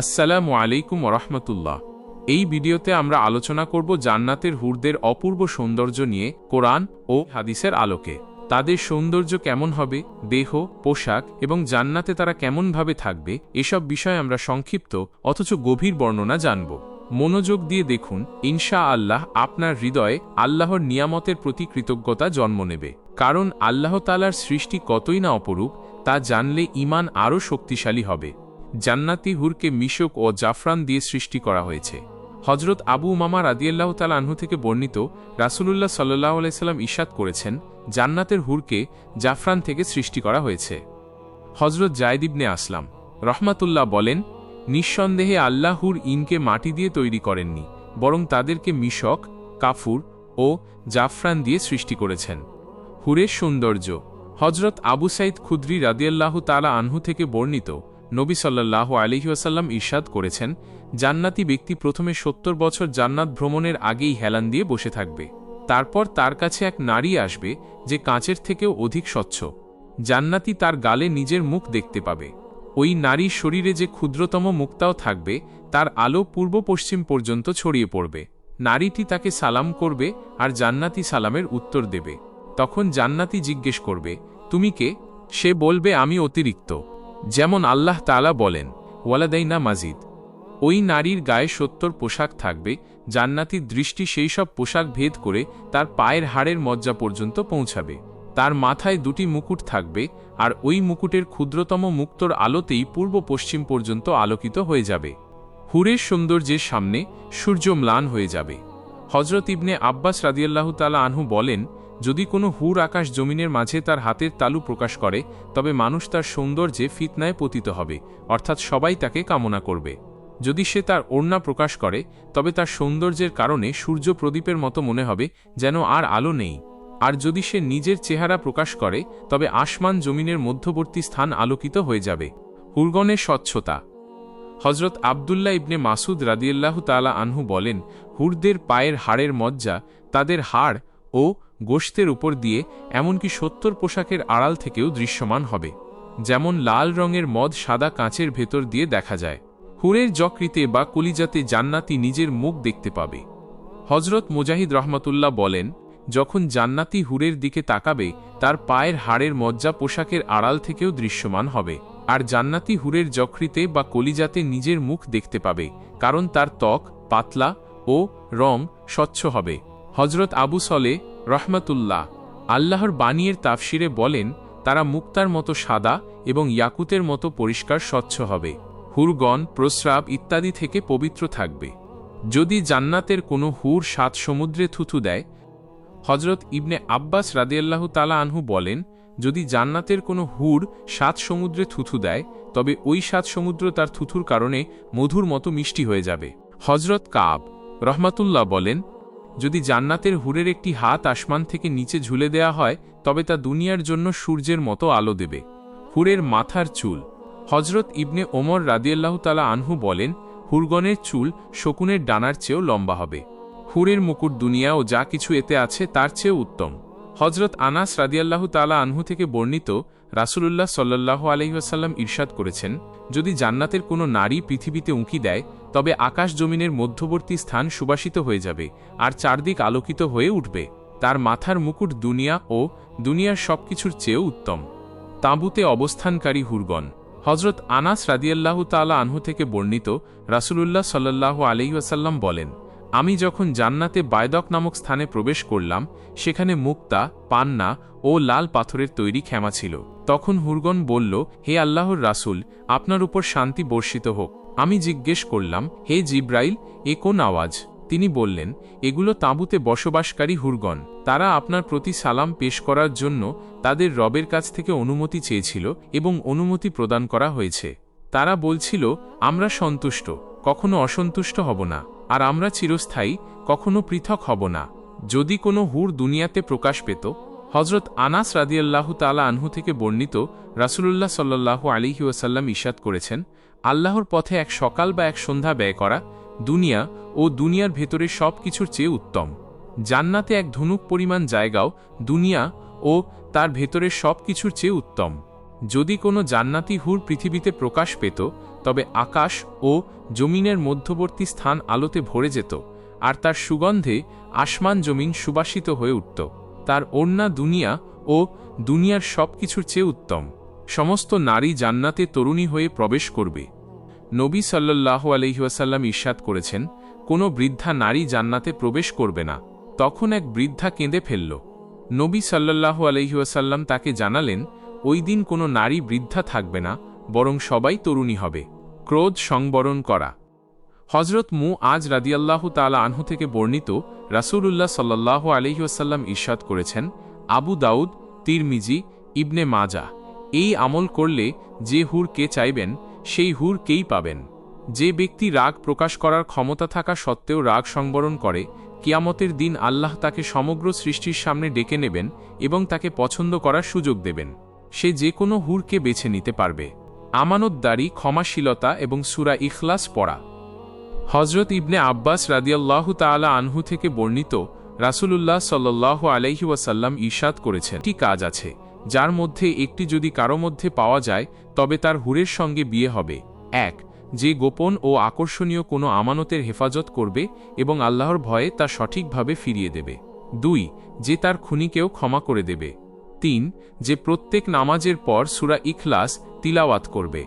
আসসালামু আলাইকুম রহমতুল্লাহ। এই ভিডিওতে আমরা আলোচনা করব জান্নাতের হুরদের অপূর্ব সৌন্দর্য নিয়ে কোরআন ও হাদিসের আলোকে। তাদের সৌন্দর্য কেমন হবে, দেহ, পোশাক এবং জান্নাতে তারা কেমনভাবে থাকবে, এসব বিষয়ে আমরা সংক্ষিপ্ত অথচ গভীর বর্ণনা জানব। মনোযোগ দিয়ে দেখুন, ইনশা আল্লাহ আপনার হৃদয়ে আল্লাহর নিয়ামতের প্রতি কৃতজ্ঞতা জন্ম নেবে। কারণ আল্লাহ তালার সৃষ্টি কতই না অপরূপ, তা জানলে ইমান আরও শক্তিশালী হবে। জান্নাতি হুরকে মিশক ও জাফরান দিয়ে সৃষ্টি করা হয়েছে। হজরত আবু উমামা রাদিয়াল্লাহ তাল আনহু থেকে বর্ণিত রাসুলুল্লাহ সাল্লাহ আলাইসাল্লাম ইশাদ করেছেন, জান্নাতের হুরকে জাফরান থেকে সৃষ্টি করা হয়েছে। হজরত জায়দিবনে আসলাম রহমাতুল্লাহ বলেন, নিঃসন্দেহে আল্লাহুর ইনকে মাটি দিয়ে তৈরি করেননি, বরং তাদেরকে মিশক, কাফুর ও জাফরান দিয়ে সৃষ্টি করেছেন। হুরের সৌন্দর্য। হজরত আবু সাইদ খুদ্রি রাদিয়াল্লাহু তালা আনহু থেকে বর্ণিত নবী সাল্লাহ আলিহাসাল্লাম ইরশাদ করেছেন, জান্নাতি ব্যক্তি প্রথমে সত্তর বছর জান্নাত ভ্রমণের আগেই হেলান দিয়ে বসে থাকবে। তারপর তার কাছে এক নারী আসবে যে কাঁচের থেকেও অধিক স্বচ্ছ। জান্নাতি তার গালে নিজের মুখ দেখতে পাবে। ওই নারীর শরীরে যে ক্ষুদ্রতম মুক্তাও থাকবে, তার আলো পূর্ব পশ্চিম পর্যন্ত ছড়িয়ে পড়বে। নারীটি তাকে সালাম করবে আর জান্নাতি সালামের উত্তর দেবে। তখন জান্নাতি জিজ্ঞেস করবে, তুমি কে? সে বলবে, আমি অতিরিক্ত। যেমন আল্লাহ তালা বলেন, ওয়ালাদাইনা মাজিদ। ওই নারীর গায়ে সত্তর পোশাক থাকবে জান্নাতির দৃষ্টি সেই সব পোশাক ভেদ করে তার পায়ের হাড়ের মজ্জা পর্যন্ত পৌঁছাবে। তার মাথায় দুটি মুকুট থাকবে, আর ওই মুকুটের ক্ষুদ্রতম মুক্তর আলোতেই পূর্ব পশ্চিম পর্যন্ত আলোকিত হয়ে যাবে। হুরের সৌন্দর্যের সামনে সূর্য ম্লান হয়ে যাবে। হজরত ইবনে আব্বাস রাদিয়াল্লাহু তালা আনহু বলেন যদি কোনো হুর আকাশ জমিনের মাঝে তার হাতের তালু প্রকাশ করে, তবে মানুষ তার সৌন্দর্যে ফিতনায় পতিত হবে, অর্থাৎ সবাই তাকে কামনা করবে। যদি সে তার ওড়না প্রকাশ করে, তবে তার সৌন্দর্যের কারণে সূর্য প্রদীপের মতো মনে হবে, যেন আর আলো নেই। আর যদি সে নিজের চেহারা প্রকাশ করে, তবে আসমান জমিনের মধ্যবর্তী স্থান আলোকিত হয়ে যাবে। হুরগণের স্বচ্ছতা। হজরত আবদুল্লাহ ইবনে মাসুদ রাদিয়াল্লাহু তালা আনহু বলেন, হুরদের পায়ের হাড়ের মজ্জা, তাদের হাড় ও গোশতের উপর দিয়ে এমনকি সত্তর পোশাকের আড়াল থেকেও দৃশ্যমান হবে, যেমন লাল রঙের মদ সাদা কাঁচের ভেতর দিয়ে দেখা যায়। হুরের যকৃতে বা কলিজাতে জান্নাতি নিজের মুখ দেখতে পাবে। হজরত মুজাহিদ রহমতুল্লাহ বলেন, যখন জান্নাতি হুরের দিকে তাকাবে, তার পায়ের হাড়ের মজ্জা পোশাকের আড়াল থেকেও দৃশ্যমান হবে, আর জান্নাতি হুরের যকৃতে বা কলিজাতে নিজের মুখ দেখতে পাবে, কারণ তার ত্বক পাতলা ও রং স্বচ্ছ হবে। হজরত আবু সলে রহমতুল্লাহ, আল্লাহর বাণীর তাফসিরে বলেন, তারা মুক্তার মতো সাদা এবং ইয়াকুতের মতো পরিষ্কার স্বচ্ছ হবে। হুরগণ, প্রস্রাব ইত্যাদি থেকে পবিত্র থাকবে। যদি জান্নাতের কোনো হুর সাত সমুদ্রে থুথু দেয় হজরত ইবনে আব্বাস রাদিয়াল্লাহু তালা আনহু বলেন, যদি জান্নাতের কোনো হুর সাত সমুদ্রে থুথু দেয়, তবে ওই সাত সমুদ্র তার থুথুর কারণে মধুর মতো মিষ্টি হয়ে যাবে। হজরত কাব রহমাতুল্লাহ বলেন যদি জান্নাতের হুরের একটি হাত আসমান থেকে নিচে ঝুলে দেয়া হয়, তবে তা দুনিয়ার জন্য সূর্যের মতো আলো দেবে। হুরের মাথার চুল। হজরত ইবনে ওমর রাদিয়াল্লাহ তালা আনহু বলেন, হুরগণের চুল শকুনের ডানার চেয়েও লম্বা হবে। হুরের মুকুট দুনিয়া ও যা কিছু এতে আছে, তার চেয়েও উত্তম। হজরত আনাস রাদিয়াল্লাহ তালা আনহু থেকে বর্ণিত রাসুলুল্লাহ সাল্লাহ আলহিহাসাল্লাম ইরশাদ করেছেন, যদি জান্নাতের কোনো নারী পৃথিবীতে উঁকি দেয়, তবে আকাশ জমিনের মধ্যবর্তী স্থান সুবাসিত হয়ে যাবে আর চারদিক আলোকিত হয়ে উঠবে। তার মাথার মুকুট দুনিয়া ও দুনিয়ার সবকিছুর চেয়েও উত্তম। তাঁবুতে অবস্থানকারী হুরগন হজরত আনাস রাদিয়াল্লাহু তালা আনহু থেকে বর্ণিত রাসুলুল্লাহ সাল্লাহ আলহিহাসাল্লাম বলেন আমি যখন জান্নাতে বায়দক নামক স্থানে প্রবেশ করলাম, সেখানে মুক্তা, পান্না ও লাল পাথরের তৈরি ক্ষমা ছিল। তখন হুরগন বলল, হে আল্লাহর রাসুল, আপনার উপর শান্তি বর্ষিত হোক। আমি জিজ্ঞেস করলাম, হে জিব্রাইল, এ কোন আওয়াজ? তিনি বললেন, এগুলো তাঁবুতে বসবাসকারী হুরগন তারা আপনার প্রতি সালাম পেশ করার জন্য তাদের রবের কাছ থেকে অনুমতি চেয়েছিল এবং অনুমতি প্রদান করা হয়েছে। তারা বলছিল, আমরা সন্তুষ্ট, কখনো অসন্তুষ্ট হব না। আর আমরা চিরস্থায়ী, কখনো পৃথক হব না। যদি কোনো হুর দুনিয়াতে প্রকাশ পেত হজরত আনাস রাদিয়াল্লাহু তালা আনহু থেকে বর্ণিত রাসুলুল্লাহ সাল্লাহু আলিহি ওয়াসাল্লাম ইশাদ করেছেন, আল্লাহর পথে এক সকাল বা এক সন্ধ্যা ব্যয় করা দুনিয়া ও দুনিয়ার ভেতরে সব কিছুর চেয়ে উত্তম। জান্নাতে এক ধনুক পরিমাণ জায়গাও দুনিয়া ও তার ভেতরের সব কিছুর চেয়ে উত্তম। যদি কোনো জান্নাতি হুর পৃথিবীতে প্রকাশ পেত তবে আকাশ ও জমিনের মধ্যবর্তী স্থান আলোতে ভরে যেত, আর তার সুগন্ধে আসমান জমিন সুবাসিত হয়ে উঠত। তার ওড়না দুনিয়া ও দুনিয়ার সব কিছুর চেয়ে উত্তম। সমস্ত নারী জান্নাতে তরুণী হয়ে প্রবেশ করবে। নবী সাল্লাহ আলহিহাসাল্লাম ঈর্ষাদ করেছেন, কোনো বৃদ্ধা নারী জান্নাতে প্রবেশ করবে না। তখন এক বৃদ্ধা কেঁদে ফেলল। নবী সাল্লাহ আলহিহাসাল্লাম তাকে জানালেন, ওই দিন কোনো নারী বৃদ্ধা থাকবে না, বরং সবাই তরুণী হবে। ক্রোধ সংবরণ করা। হজরত মু আজ রাদিয়াল্লাহ তালা আনহু থেকে বর্ণিত রাসূলুল্লাহ সাল্লাহ আলহিউসাল্লাম ঈর্ষাদ করেছেন আবু দাউদ, তিরমিজি, ইবনে মাজা এই আমল করলে যে হুর কে চাইবেন, সেই হুর কেই পাবেন। যে ব্যক্তি রাগ প্রকাশ করার ক্ষমতা থাকা সত্ত্বেও রাগ সংবরণ করে, কিয়ামতের দিন আল্লাহ তাকে সমগ্র সৃষ্টির সামনে ডেকে নেবেন এবং তাকে পছন্দ করার সুযোগ দেবেন। সে যে কোনো হুরকে বেছে নিতে পারবে। আমানতদারি, ক্ষমাশীলতা এবং সুরা ইখলাস পড়া। হজরত ইবনে আব্বাস রাদিয়াল্লাহু তাআলা আনহু থেকে বর্ণিত রাসূলুল্লাহ সাল্লাহ আলাইহি ওয়াসাল্লাম ঈর্ষাদ করেছেন। একটি কাজ আছে, যার মধ্যে একটি যদি কারও মধ্যে পাওয়া যায়, তবে তার হুরের সঙ্গে বিয়ে হবে। এক, যে গোপন ও আকর্ষণীয় কোনো আমানতের হেফাজত করবে এবং আল্লাহর ভয়ে তা সঠিকভাবে ফিরিয়ে দেবে। দুই, যে তার খুনিকেও ক্ষমা করে দেবে। তিন যে প্রত্যেক নামাজের পর সুরা ইখলাস তিলাওয়াত করবে।